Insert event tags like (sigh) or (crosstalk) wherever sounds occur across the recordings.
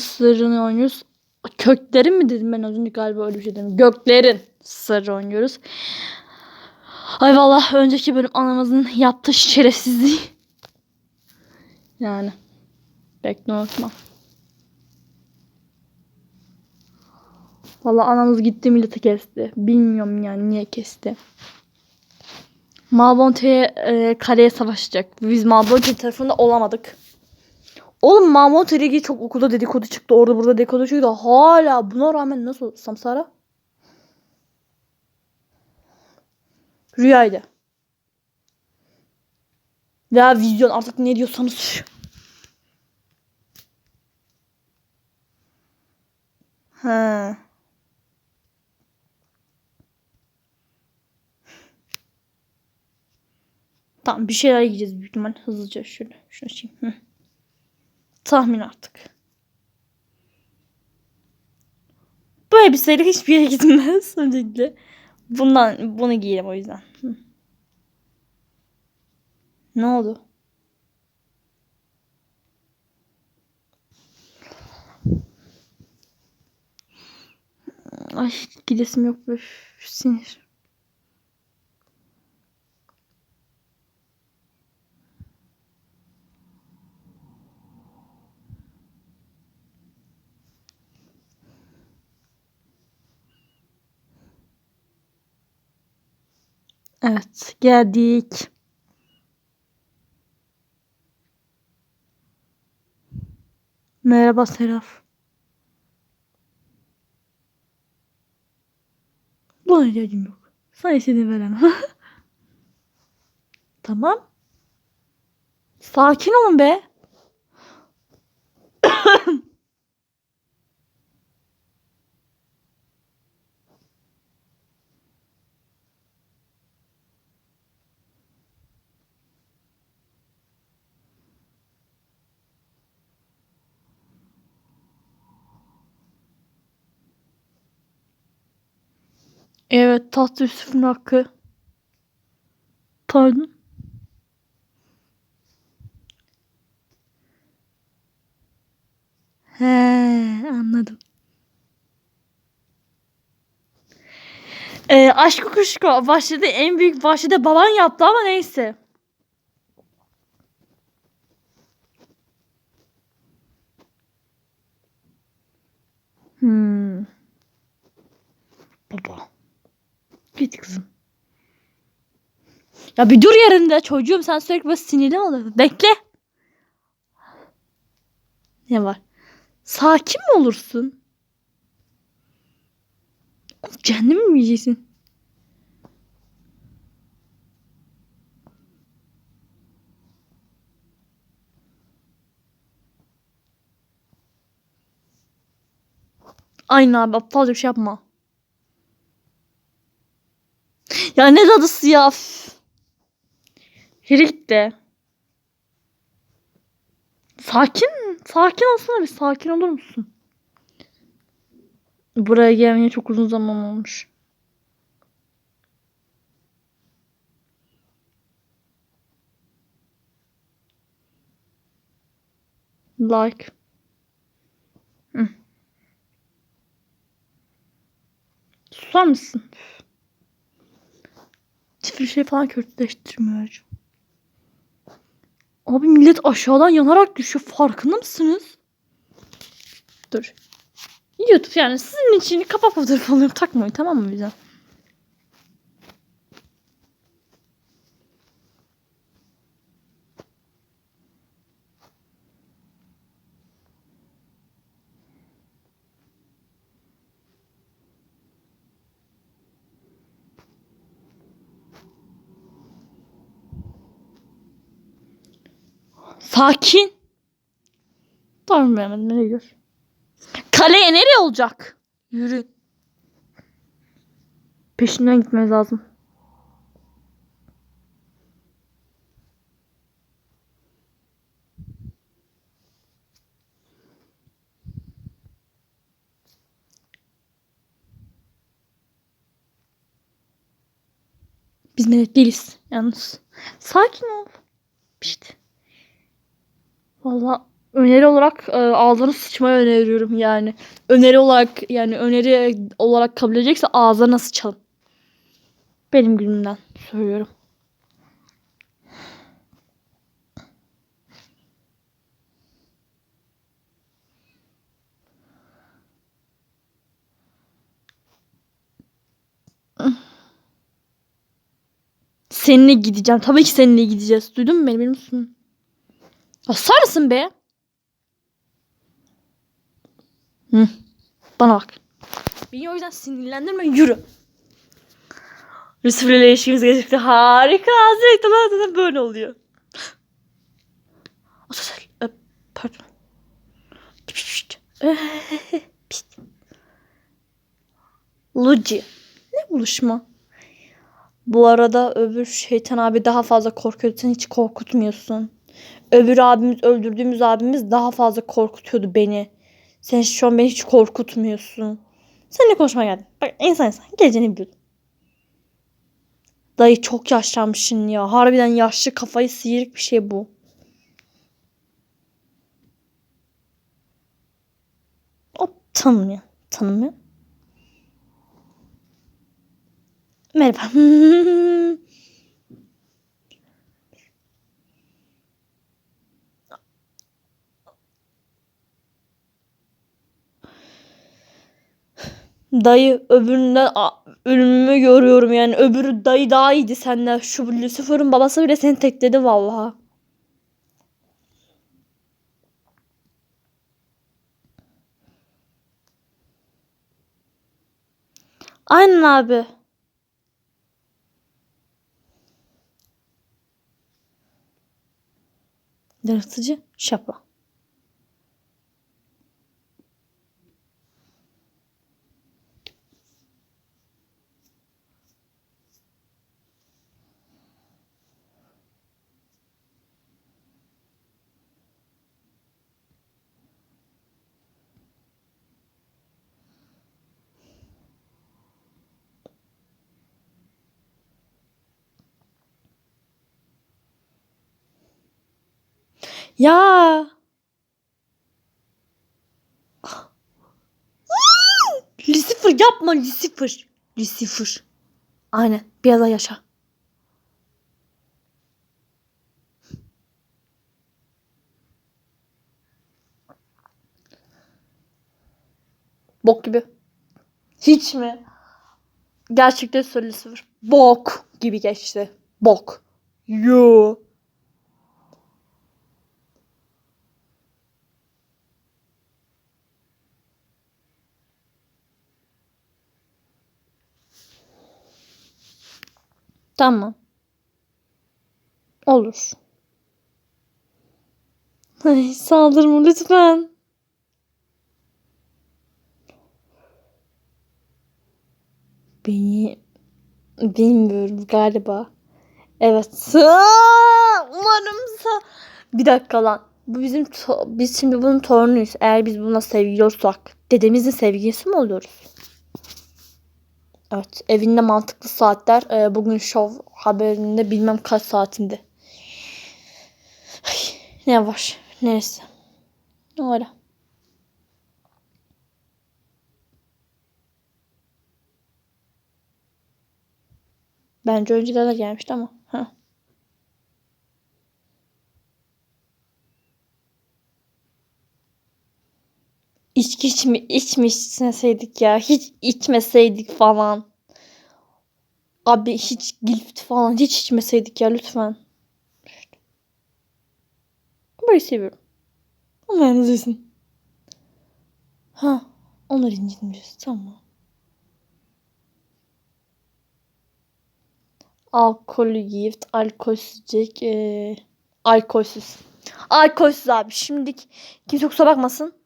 sırrını oynuyoruz. Köklerin mi dedim ben az önce galiba öyle bir şey dedim. Göklerin sırrı oynuyoruz. Ay vallahi önceki bölüm anamızın yaptığı şerefsizliği. Yani. Bekle unutma. Vallahi anamız gitti milleti kesti. Bilmiyorum yani niye kesti. Malbonte'ye e, kaleye savaşacak. Biz Malbonte tarafında olamadık. Oğlum ile ilgili çok okulda dedikodu çıktı. Orada burada dedikodu çıktı. Hala buna rağmen nasıl Samsara? Rüyaydı. Ya vizyon artık ne diyorsanız. Ha. Tamam bir şeyler yiyeceğiz büyük ihtimal hızlıca şöyle şunu açayım. Hı. Tahmin artık. Bu elbiseyle hiçbir yere gitmez (laughs) öncelikle. Bundan bunu giyelim o yüzden. Ne oldu? Ay gidesim yok böyle sinir. Evet geldik. Merhaba Seraf. Buna ihtiyacım yok. Sana istediğini veremem. (laughs) tamam. Sakin olun be. Evet tatlı Yusuf'un hakkı. Pardon. He anladım. Ee, aşk kuşku başladı en büyük bahçede baban yaptı ama neyse. Hmm. Baba. Git kızım. Ya bir dur yerinde çocuğum sen sürekli böyle sinirli mi oluyorsun? Bekle. Ne var? Sakin mi olursun? Kendimi mi yiyeceksin? Aynen abi aptalca bir şey yapma. Ya ne dadısı ya. Yürü gitti. Sakin. Sakin olsana bir sakin olur musun? Buraya gelmeye çok uzun zaman olmuş. Like. Hı. Susar mısın? Hiçbir şey falan kötüleştirmiyor. Abi millet aşağıdan yanarak düşüyor. Farkında mısınız? Dur. YouTube yani sizin için kapak fotoğrafı alıyorum. Takmayın tamam mı bize? Sakin. Tamam beğenmedim. Nereye gör? Kaleye nereye olacak? Yürü. Peşinden gitmemiz lazım. Biz melek değiliz yalnız. Sakin ol. Pişt. Valla Öneri olarak e, ağzına sıçmayı öneriyorum yani. Öneri olarak yani öneri olarak kabul edecekse ağzına sıçalım. Benim günümden söylüyorum. Seninle gideceğim. Tabii ki seninle gideceğiz. Duydun mu beni? Benim mısın be? Hı. Bana bak. Beni o yüzden sinirlendirme. Yürü. Lucifer ile ilişkimiz gerçekten harika. Sürekli zaten böyle oluyor. E, Pardon. (laughs) Luci. Ne buluşma? Bu arada öbür şeytan abi daha fazla korkuyordu. Sen hiç korkutmuyorsun. Öbür abimiz öldürdüğümüz abimiz daha fazla korkutuyordu beni. Sen şu an beni hiç korkutmuyorsun. Seninle konuşmaya geldim. Bak insan insan geleceğini biliyordum. Dayı çok yaşlanmışsın ya. Harbiden yaşlı kafayı sıyırık bir şey bu. O tanımıyor. Tanımıyor. Merhaba. (laughs) Dayı öbüründen ölümümü görüyorum yani. Öbürü dayı daha iyiydi senden. Şu Lucifer'ın babası bile seni tekledi vallahi. Aynen abi. Yaratıcı şapa. Ya. Lucifer yapma Lucifer. Lucifer. Aynen. Biraz daha yaşa. Bok gibi. Hiç mi? Gerçekten söyle Lucifer. Bok gibi geçti. Bok. Yo. Tamam. Olur. Ay, saldırma lütfen. Beni bilmiyorum galiba. Evet. Aa, Umarım sa- bir dakika lan. Bu bizim biz şimdi bunun torunuyuz. Eğer biz buna sevgili olsak dedemizin sevgilisi mi oluyoruz? Evet. Evinde mantıklı saatler. Ee, bugün şov haberinde bilmem kaç saatinde. Ay, ne var? Neyse. Öyle. Bence önceden de gelmişti ama. İçki hiç mi içmeseydik ya. Hiç içmeseydik falan. Abi hiç gift falan hiç içmeseydik ya lütfen. Böyle seviyorum. Ama yalnız değilsin. Ha, onları incitmeyeceğiz. Tamam. Alkollü gift, alkolsüz içecek, ee, alkolsüz. Alkolsüz abi. Şimdilik kimse kusura bakmasın.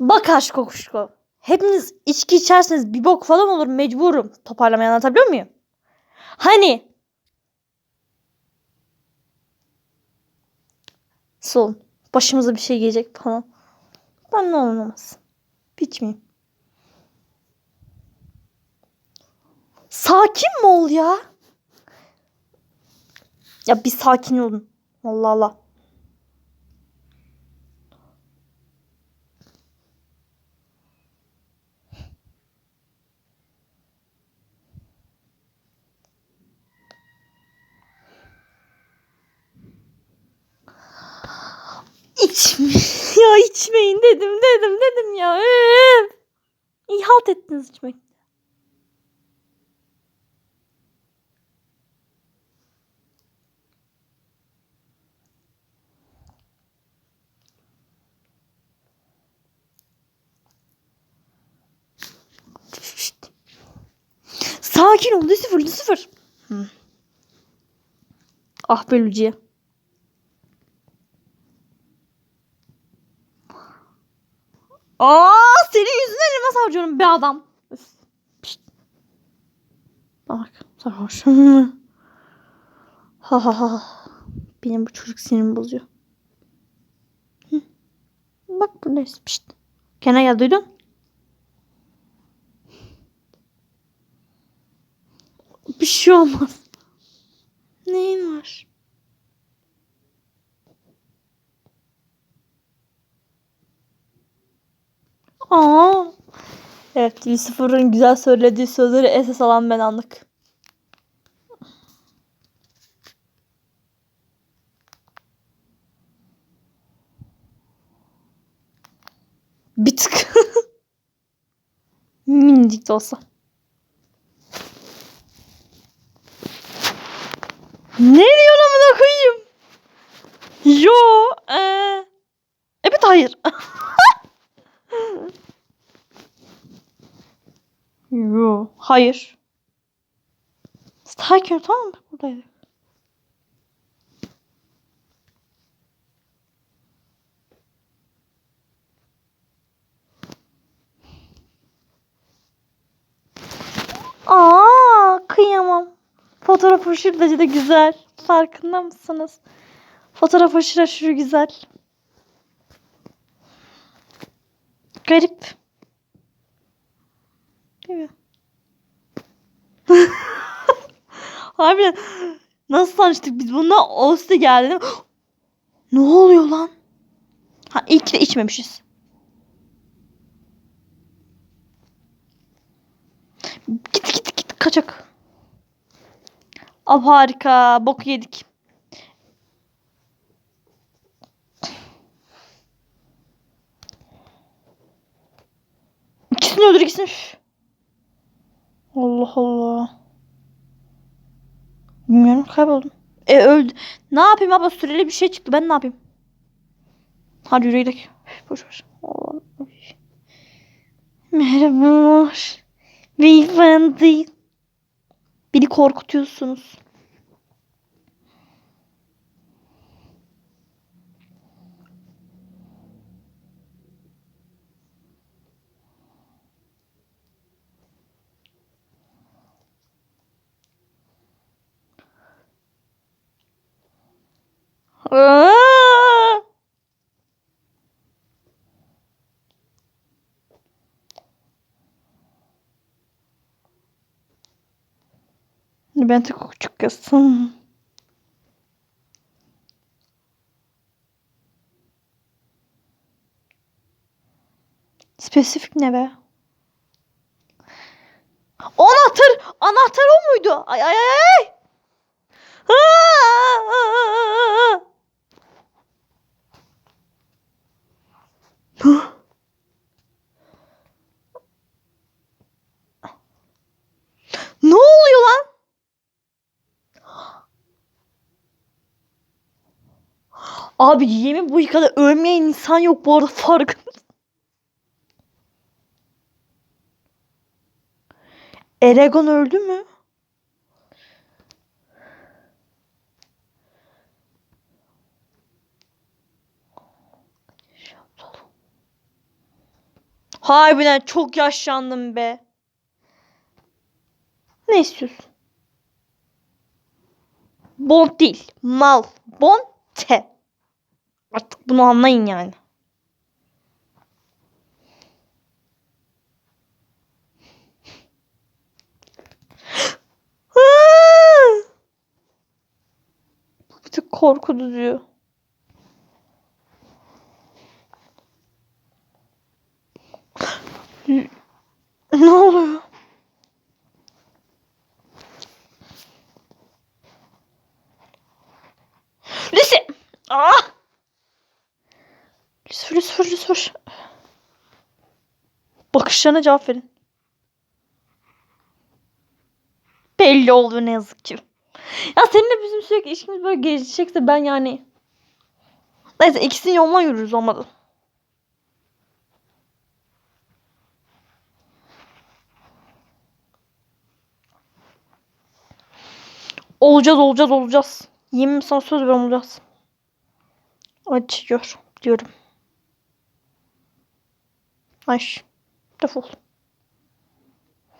Bak aşk kokuşko. Hepiniz içki içerseniz bir bok falan olur mecburum. Toparlamayı anlatabiliyor muyum? Hani? Son. Başımıza bir şey gelecek falan. Ben ne olmaz. Bitmeyeyim. Sakin mi ol ya? Ya bir sakin olun. Allah Allah. İçme. (laughs) ya içmeyin dedim dedim dedim ya. İyi halt ettiniz içmek. Sakin ol. Lucifer, Lucifer. Hı. Ah be Lucia. Aa, senin yüzünden elmas harcıyorum be adam. Bak sarhoş. (laughs) ha ha ha. Benim bu çocuk sinirimi bozuyor. Hı. Bak buradayız. Pişt. Kenara gel duydun? Bir şey olmaz. Neyin var? Aa. Evet, Lucifer'ın güzel söylediği sözleri esas alan ben anlık. Bir tık. (laughs) Minicik de olsa. Ne diyorsun amına koyayım? Yo, ee, evet hayır. (laughs) Yo, hayır. Ol tamam mı? Buradaydı. Aa, kıyamam. Fotoğraf aşırı derecede güzel. Farkında mısınız? Fotoğraf aşırı aşırı güzel. Garip. Değil mi? (laughs) Harbiden nasıl tanıştık biz bununla? Oste geldi (gasps) ne oluyor lan? Ha ilk de içmemişiz. Git git git kaçak. Ab harika. Boku yedik. İkisini öldür. Üf. Allah Allah. Bilmiyorum kayboldum. E öldü. Ne yapayım abla süreli bir şey çıktı. Ben ne yapayım? Hadi yürü gidelim. Boş ver. Allah. Üf. Merhabalar. Beyefendi. Beni korkutuyorsunuz. Aa! Ben de küçük kızım. Spesifik ne be? Anahtar! Anahtar o muydu? Ay ay ay! Aa! Ne oluyor lan? Abi yemin bu kadar ölmeyen insan yok bu arada farkında. Eragon öldü mü? Harbiden çok yaşlandım be. Ne istiyorsun? Bond değil. Mal. Bonte. Artık bunu anlayın yani. (gasps) Bir tık korkutucu. Ne oluyor? Lise! Ah! Lise, Lise, Lise. Bakışlarına cevap verin. Belli oldu ne yazık ki. Ya seninle bizim sürekli ilişkimiz böyle gelişecekse ben yani... Neyse ikisinin yoluna yürürüz olmadı. Olacağız olacağız olacağız. Yemin sana söz veriyorum olacağız. Acıyor diyorum. Ay der Fuchs.